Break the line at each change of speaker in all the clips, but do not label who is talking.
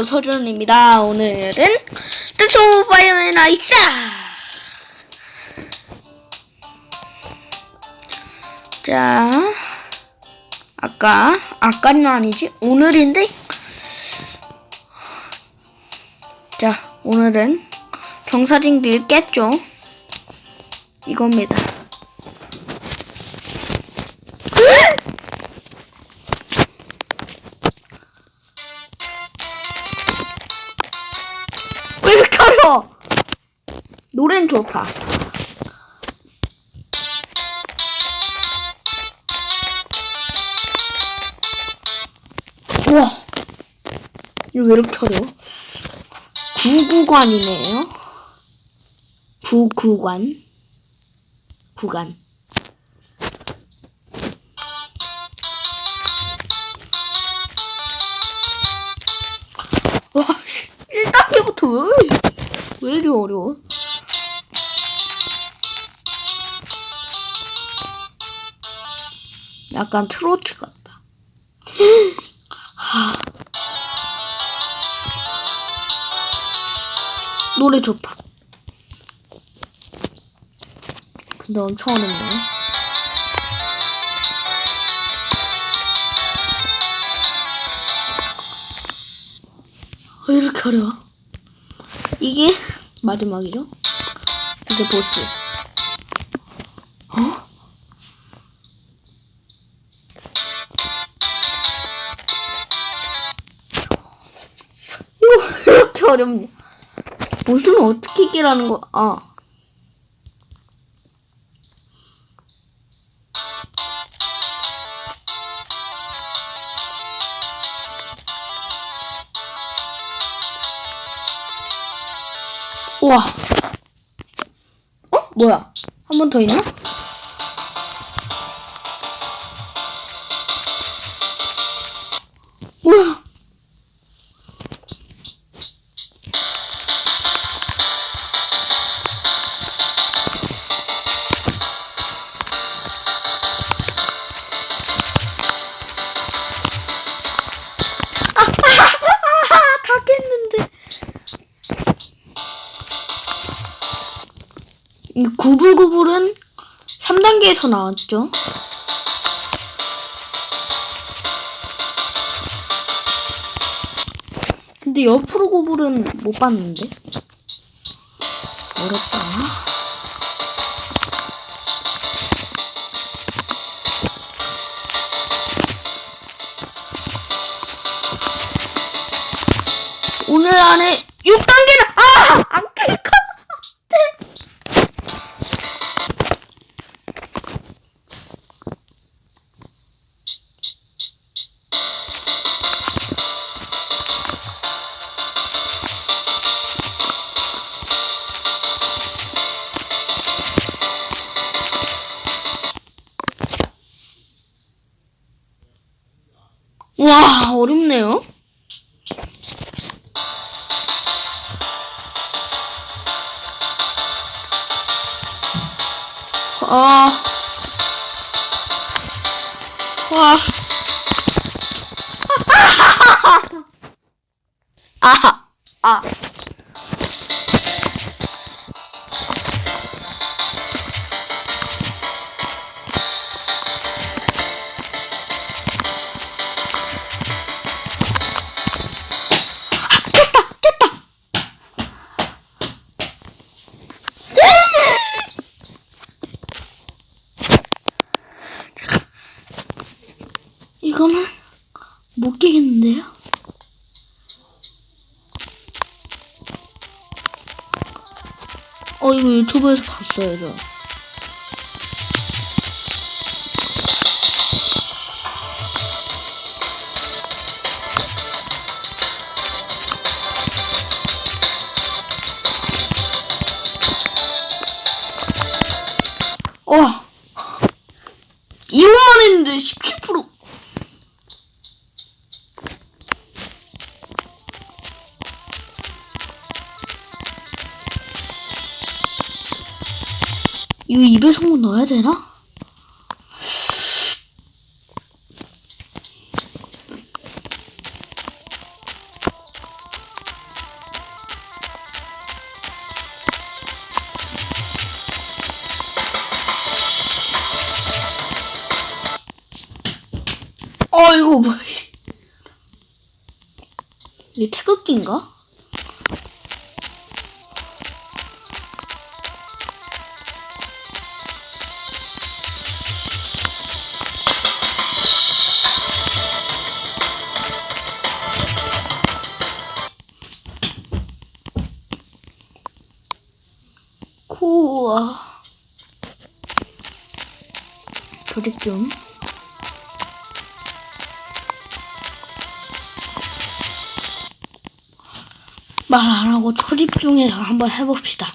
안녕하세요 서준입니다. 오늘은 뜻소 파이어맨 아이스 자 아까 아까는 아니지? 오늘인데? 자 오늘은 경사진길 깼죠? 이겁니다 좋다. 우와. 이거 왜 이렇게 어려워? 구구관이네요. 구구관. 구간. 와, 1단계부터 왜, 왜 이렇게 어려워? 약간 트로트 같다. 하. 노래 좋다. 근데 엄청 어렵네. 왜 이렇게 어려워? 이게 마지막이죠? 이제 보스. 어렵냐? 보스는 어떻게 깨라는 거? 아. 우와. 어? 뭐야? 한 번 더 있나? 이 구불구불은 3단계에서 나왔죠. 근데 옆으로 구불은 못 봤는데. 어렵다. 오늘 안에 어렵네요. 이거 유튜브에서 봤어요, 저. 와. 넣어야 되나? 어이구 뭐야. 이게 태극기인가? 조립 좀. 말 안 하고 조립 중에서 한번 해봅시다.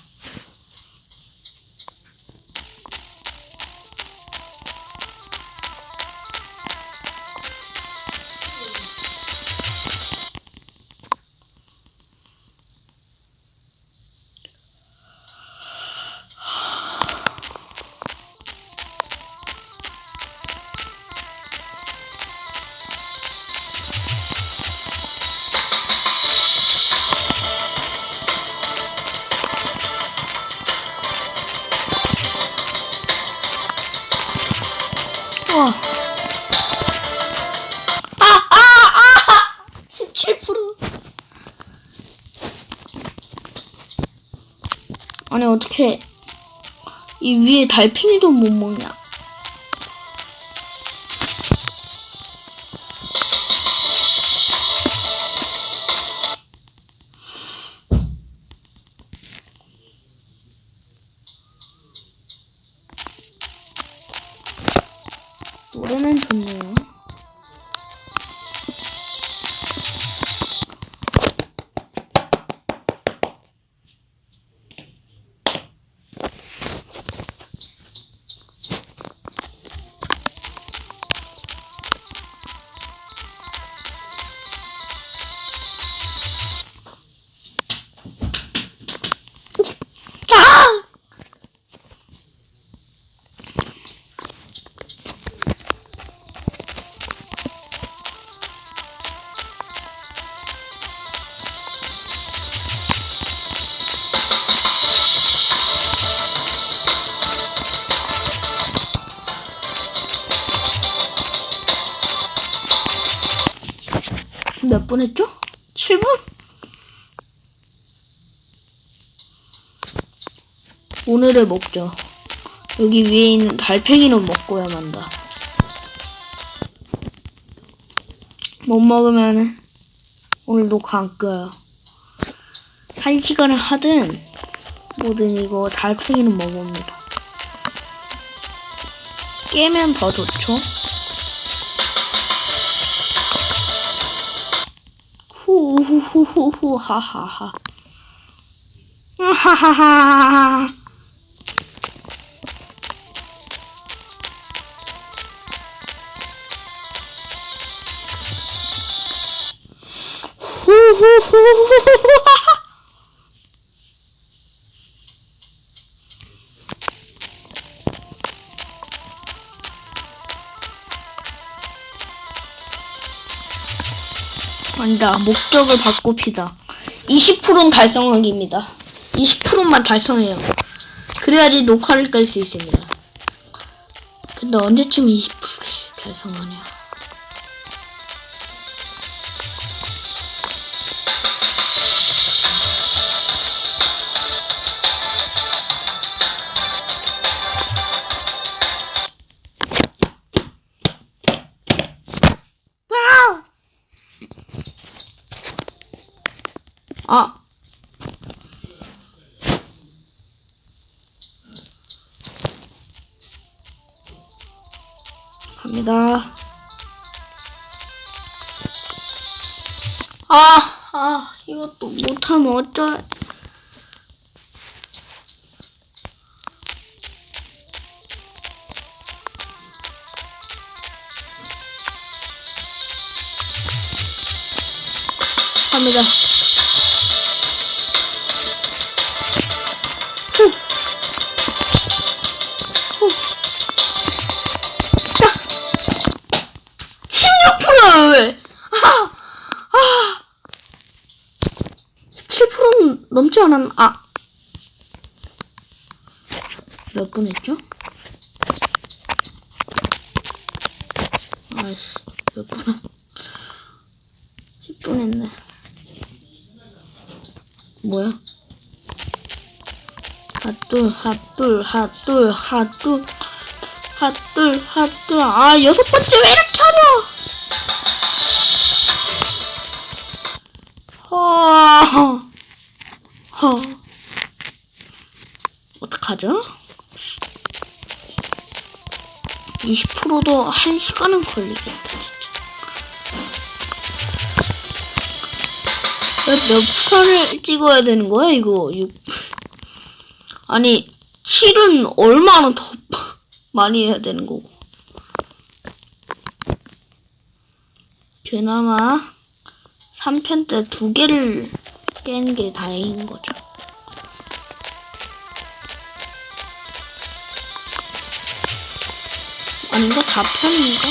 와. 아, 아, 아! 17%. 아니, 어떻게 이 위에 달팽이도 못 먹냐? 몇 분 했죠? 7분? 오늘의 목적. 여기 위에 있는 달팽이는 먹고야 만다. 못 먹으면 오늘 녹화 안 끄요. 한 시간을 하든 뭐든 이거 달팽이는 먹습니다. 깨면 더 좋죠? 후후후후후 하하하 하하하하 후후후후후 아니다. 목적을 바꿉시다. 20%는 달성하기입니다. 20%만 달성해요. 그래야지 녹화를 끌수 있습니다. 근데 언제쯤 20%씩 달성하냐? 갑니다. 아, 아, 이것도 못하면 어쩌, 갑니다. 넘지 않았나? 아. 몇 분 했죠? 아이씨. 몇 분? 10분 했네. 뭐야? 핫둘, 핫둘, 핫둘, 핫둘, 핫둘, 핫둘. 아, 여섯 번째 왜 이렇게 어려워? 어떡하죠? 20%도 한 시간은 걸리겠다, 진짜. 몇, 몇 편을 찍어야 되는 거야, 이거? 육- 아니, 7은 얼마나 더 많이 해야 되는 거고. 그나마 3편 때 두 개를 깬 게 다행인 거죠. 아닌가? 4편인가?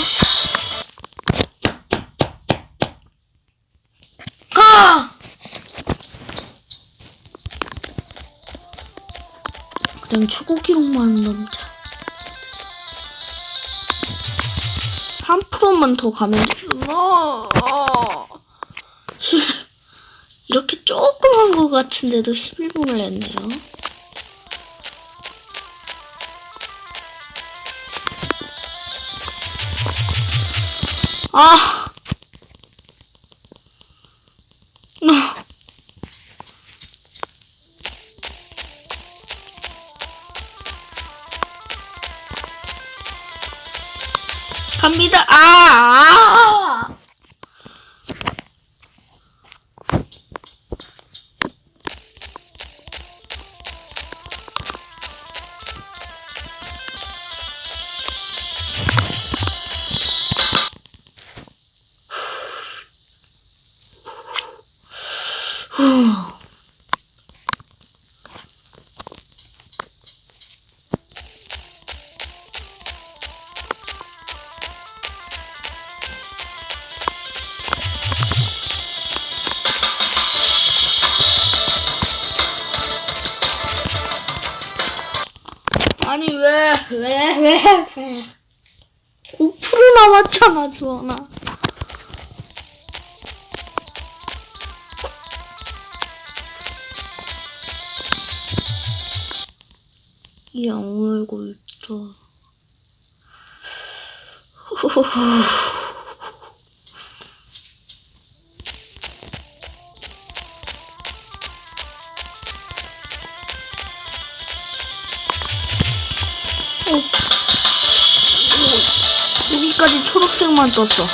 아! 그냥 최고 기록만 넘자. 3%만 더 가면 돼. 어, 어. 실- 이렇게 조금 한 것 같은데도 11분을 냈네요. 아! 5% 남았잖아 주원아. 이 악물고 있어. 초록색만 떴어.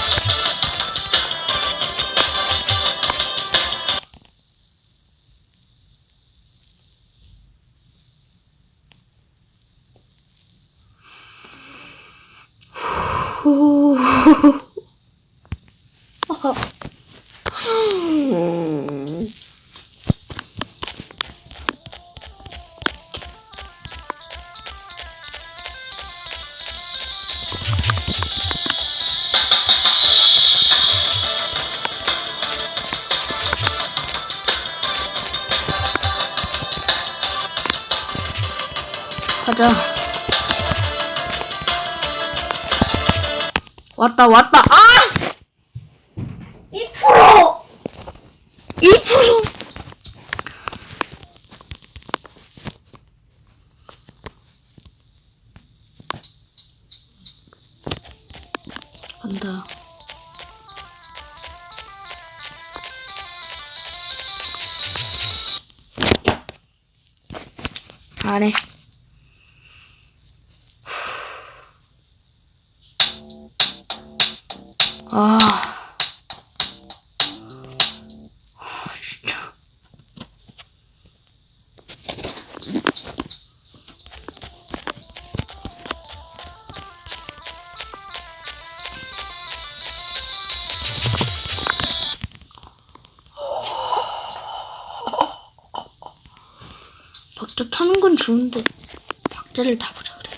후. 왔 좋은데 박자를 다 보자 그래.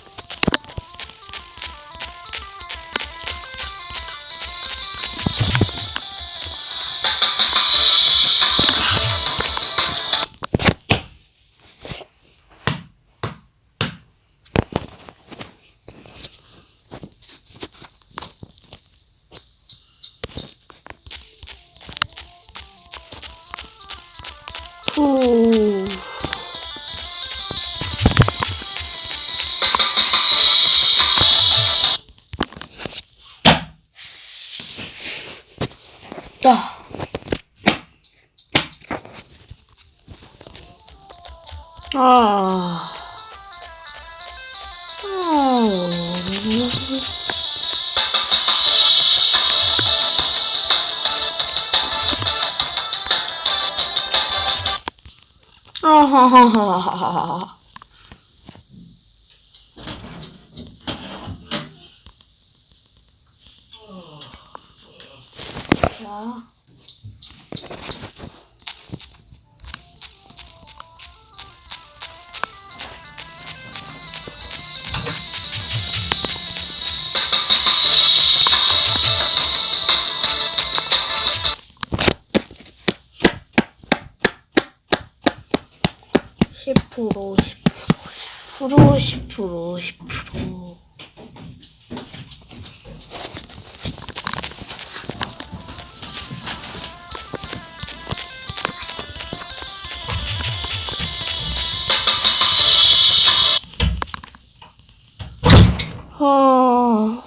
오. 자.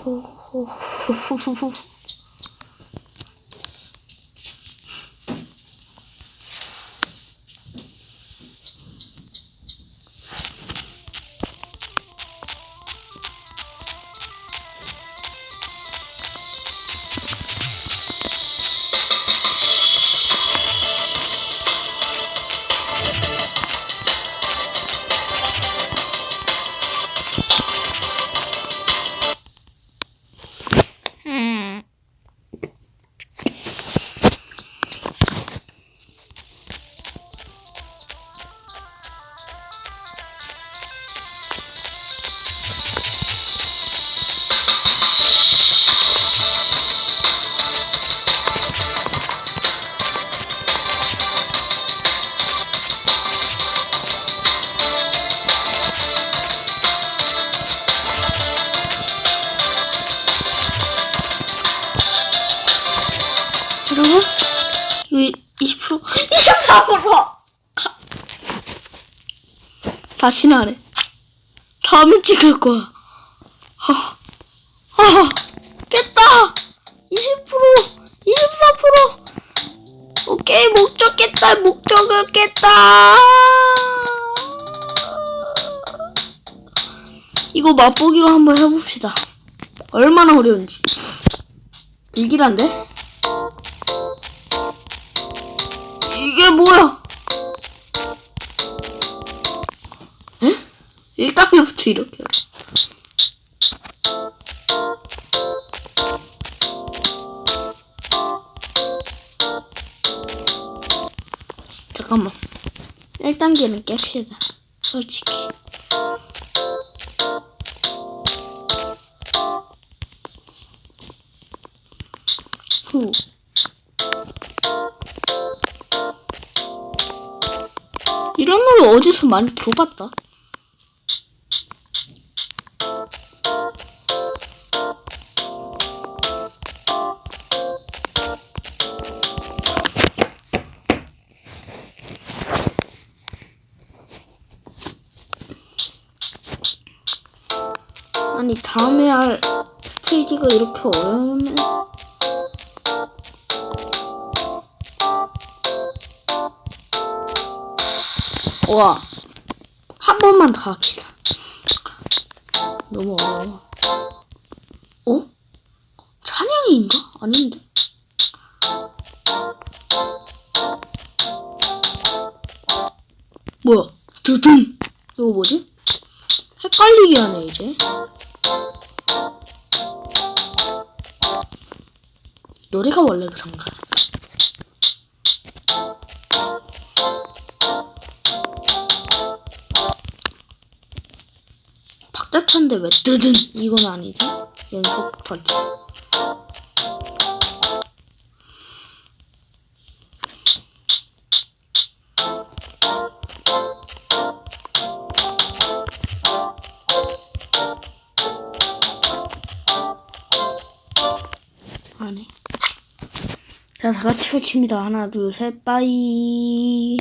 아, 음. 24%! 다시는 안 해. 다음에 찍을 거야. 하, 하, 깼다! 20%! 24%! 오케이, 목적 깼다! 목적을 깼다! 이거 맛보기로 한번 해봅시다. 얼마나 어려운지. 들기란데? 뭐야? 에? 1단계부터 이렇게. 잠깐만. 1단계는 깹시다. 솔직히. 어디서 많이 들어봤다. 아니 다음에 할 스테이지가 이렇게 어려우면 와, 한 번만 더 합시다. 너무 어려워. 어? 찬양인가? 아닌데. 뭐야? 두둥! 이거 뭐지? 헷갈리게 하네, 이제. 노래가 원래 그런가? 박자찬데 왜 뜨든 이건 아니지? 연속 터지. 안해. 자, 다 같이 외칩니다. 하나, 둘, 셋, 빠이.